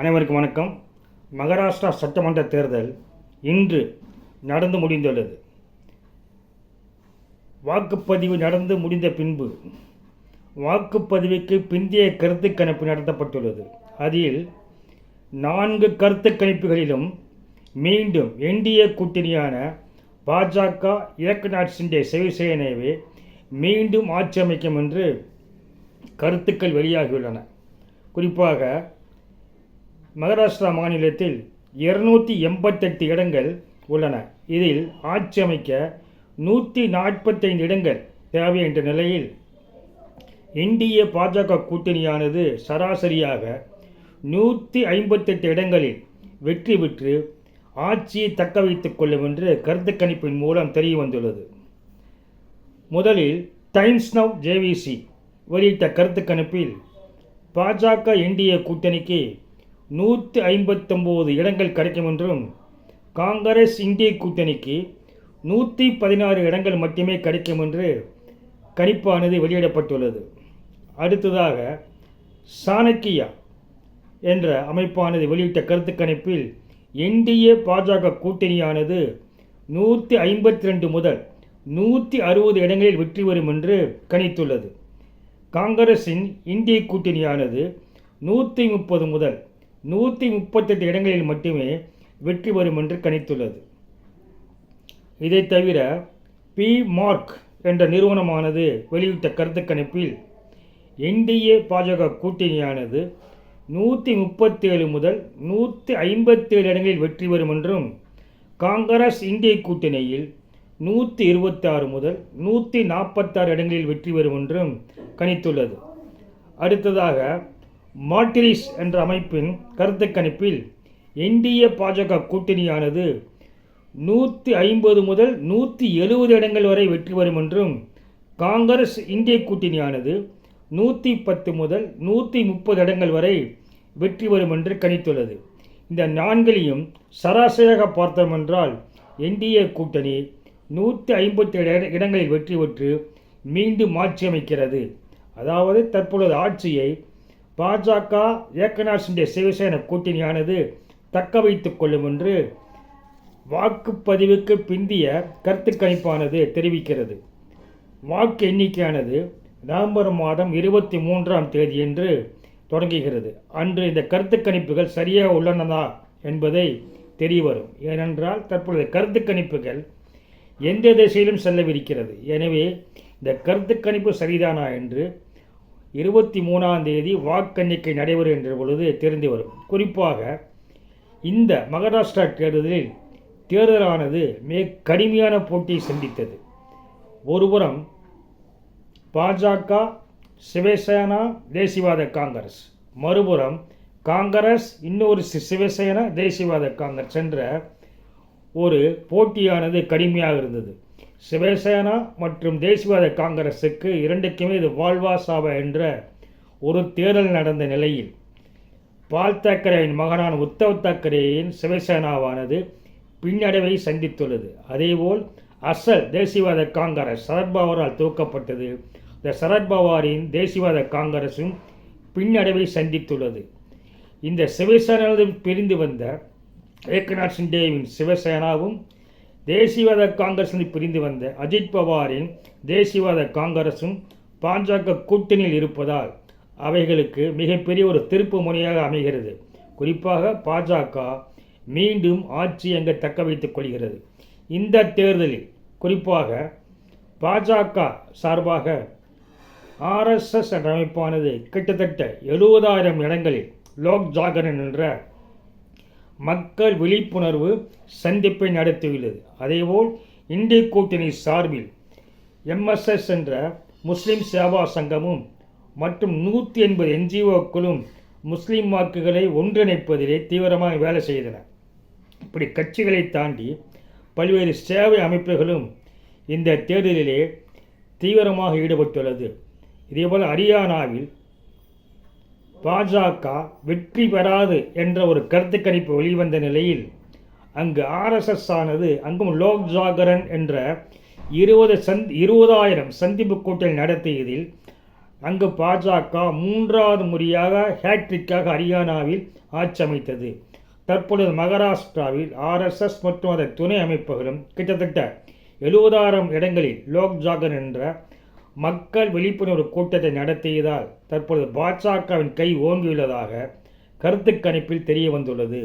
அனைவருக்கும் வணக்கம். மகாராஷ்டிரா சட்டமன்ற தேர்தல் இன்று நடந்து முடிந்துள்ளது. வாக்குப்பதிவு நடந்து முடிந்த பின்பு வாக்குப்பதிவுக்கு பிந்தைய கருத்து கணிப்பு நடத்தப்பட்டுள்ளது. அதில் நான்கு கருத்து கணிப்புகளிலும் மீண்டும் என்டிஏ கூட்டணியான பாஜக ஏக்நாத் சிண்டே சிவசேனாவே மீண்டும் ஆட்சி அமைக்கும் என்று கருத்துக்கள் வெளியாகியுள்ளன. குறிப்பாக மகாராஷ்டிரா மாநிலத்தில் இருநூற்றி எண்பத்தெட்டு இடங்கள் உள்ளன. இதில் ஆட்சி அமைக்க நூற்றி நாற்பத்தைந்து இடங்கள் தேவை என்ற நிலையில் இந்திய பாஜக கூட்டணியானது சராசரியாக நூற்றி ஐம்பத்தெட்டு இடங்களில் வெற்றி பெற்று ஆட்சியை தக்க வைத்துக் கொள்ளும் என்று கருத்து கணிப்பின் மூலம் தெரிய வந்துள்ளது முதலில் டைம்ஸ் நவ் ஜேவிசி வெளியிட்ட கருத்து கணிப்பில் பாஜக என்டிஏ கூட்டணிக்கு நூற்றி ஐம்பத்தொம்போது இடங்கள் கிடைக்கும் என்றும் காங்கிரஸ் இந்திய கூட்டணிக்கு நூற்றி பதினாறு இடங்கள் மட்டுமே கிடைக்கும் என்று கணிப்பானது வெளியிடப்பட்டுள்ளது. அடுத்ததாக சாணக்கியா என்ற அமைப்பானது வெளியிட்ட கருத்து கணிப்பில் என்டிஏ பாஜக கூட்டணியானது நூற்றி ஐம்பத்தி ரெண்டு முதல் நூற்றி அறுபது இடங்களில் வெற்றி பெறும் என்று கணித்துள்ளது. காங்கிரஸின் இந்திய கூட்டணியானது நூற்றி முப்பது முதல் நூற்றி முப்பத்தெட்டு இடங்களில் மட்டுமே வெற்றி பெறும் என்று கணித்துள்ளது. இதை தவிர பி. மார்க் என்ற நிறுவனமானது வெளியிட்ட கருத்து கணிப்பில் என்டிஏ பாஜக கூட்டணியானது நூற்றி முப்பத்தேழு முதல் நூற்றி ஐம்பத்தேழு இடங்களில் வெற்றி பெறும் என்றும் காங்கிரஸ் இந்திய கூட்டணியில் நூற்றி இருபத்தாறு முதல் நூற்றி நாற்பத்தாறு இடங்களில் வெற்றி பெறும் என்றும் கணித்துள்ளது. அடுத்ததாக மாட்டிரிஸ் என்ற அமைப்பின் கருத்து கணிப்பில் இந்திய பாஜக கூட்டணியானது நூற்றி ஐம்பது முதல் நூற்றி எழுபது இடங்கள் வரை வெற்றி பெறும் என்றும் காங்கிரஸ் இந்திய கூட்டணியானது நூற்றி பத்து முதல் நூற்றி முப்பது இடங்கள் வரை வெற்றி பெறும் என்று கணித்துள்ளது. இந்த நான்களையும் சராசரியாக பார்த்தோம் என்றால் என்டிஏ கூட்டணி நூற்றி ஐம்பத்தி ஏழு இடங்களில் வெற்றி பெற்று மீண்டும் ஆட்சி அமைக்கிறது அதாவது தற்பொழுது ஆட்சியை பாஜக ஏக்கநாத் சிண்டே சிவசேன கூட்டணியானது தக்க வைத்துக் கொள்ளும் என்று வாக்குப்பதிவுக்கு பிந்திய கருத்து கணிப்பானது தெரிவிக்கிறது. வாக்கு எண்ணிக்கையானது நவம்பர் மாதம் இருபத்தி மூன்றாம் தேதியன்று தொடங்குகிறது. அன்று இந்த கருத்து கணிப்புகள் சரியாக உள்ளனதா என்பதை தெரியவரும். ஏனென்றால் தற்பொழுது கருத்து கணிப்புகள் எந்த திசையிலும் செல்லவிருக்கிறது. எனவே இந்த கருத்து கணிப்பு சரிதானா என்று இருபத்தி மூணாம் தேதி வாக்கெண்ணிக்கை நடைபெறும் என்ற பொழுது தெரிந்து வரும். குறிப்பாக இந்த மகாராஷ்டிரா தேர்தலில் தேர்தலானது மிக கடுமையான போட்டியை சந்தித்தது. ஒருபுறம் பாஜக சிவசேனா தேசியவாத காங்கிரஸ். மறுபுறம் காங்கிரஸ் இன்னொரு சி- சிவசேனா தேசியவாத காங்கிரஸ் என்ற ஒரு போட்டியானது கடுமையாக இருந்தது. சிவசேனா மற்றும் தேசியவாத காங்கிரஸுக்கு இரண்டுக்குமே இது வாழ்வா சாவா என்ற ஒரு தேர்தல் நடந்த நிலையில் பால் தாக்கரேயின் மகனான உத்தவ் தாக்கரேயின் சிவசேனாவானது பின்னடைவை சந்தித்துள்ளது. அதேபோல் அசல் தேசியவாத காங்கிரஸ் சரத்பவாரால் துவக்கப்பட்டது. இந்த சரத்பவாரின் தேசியவாத காங்கிரஸும் பின்னடைவை சந்தித்துள்ளது. இந்த சிவசேனாவிலிருந்து பிரிந்து வந்த ஏக்நாத் சிண்டேவின் சிவசேனாவும் தேசியவாத காங்கிரஸில் பிரிந்து வந்த அஜித் பவாரின் தேசியவாத காங்கிரஸும் பாஜக கூட்டணியில் இருப்பதால் அவைகளுக்கு மிகப்பெரிய ஒரு திருப்பு முனையாக அமைகிறது. குறிப்பாக பாஜக மீண்டும் ஆட்சி அங்கே தக்க வைத்துக் கொள்கிறது. இந்த தேர்தலில் குறிப்பாக பாஜக சார்பாக ஆர்எஸ்எஸ் என்ற அமைப்பானது கிட்டத்தட்ட எழுபதாயிரம் இடங்களில் லோக் ஜாகரன் என்ற மக்கள் விழிப்புணர்வு சந்திப்பை நடத்தியுள்ளது. அதேபோல் இந்திய கூட்டணி சார்பில் எம்எஸ்எஸ் என்ற முஸ்லிம் சேவா சங்கமும் மற்றும் நூற்றி எண்பது என்ஜிஓக்களும் முஸ்லீம் வாக்குகளை ஒன்றிணைப்பதிலே தீவிரமாக வேலை செய்தன இப்படி கட்சிகளை தாண்டி பல்வேறு சேவை அமைப்புகளும் இந்த தேர்தலிலே தீவிரமாக ஈடுபட்டுள்ளது. இதேபோல் ஹரியானாவில் பாஜக வெற்றி பெறாது என்ற ஒரு கருத்து கணிப்பு வெளிவந்த நிலையில் அங்கு ஆர்எஸ்எஸ் ஆனது அங்கும் லோக் ஜாகரன் என்ற இருபது சந்த் இருபதாயிரம் சந்திப்பு கூட்டணி நடத்தியதில் அங்கு பாஜக மூன்றாவது முறையாக ஹேட்ரிக்காக ஹரியானாவில் ஆட்சி அமைத்தது தற்பொழுது மகாராஷ்டிராவில் ஆர்எஸ்எஸ் மற்றும் அதன் துணை அமைப்புகளும் கிட்டத்தட்ட எழுபதாயிரம் இடங்களில் லோக் ஜாகர் என்ற மக்கள் விழிப்புணர்வு கூட்டத்தை நடத்தியதால் தற்பொழுது பாஜகவின் கை ஓங்கியுள்ளதாக கருத்து கணிப்பில் தெரிய வந்துள்ளது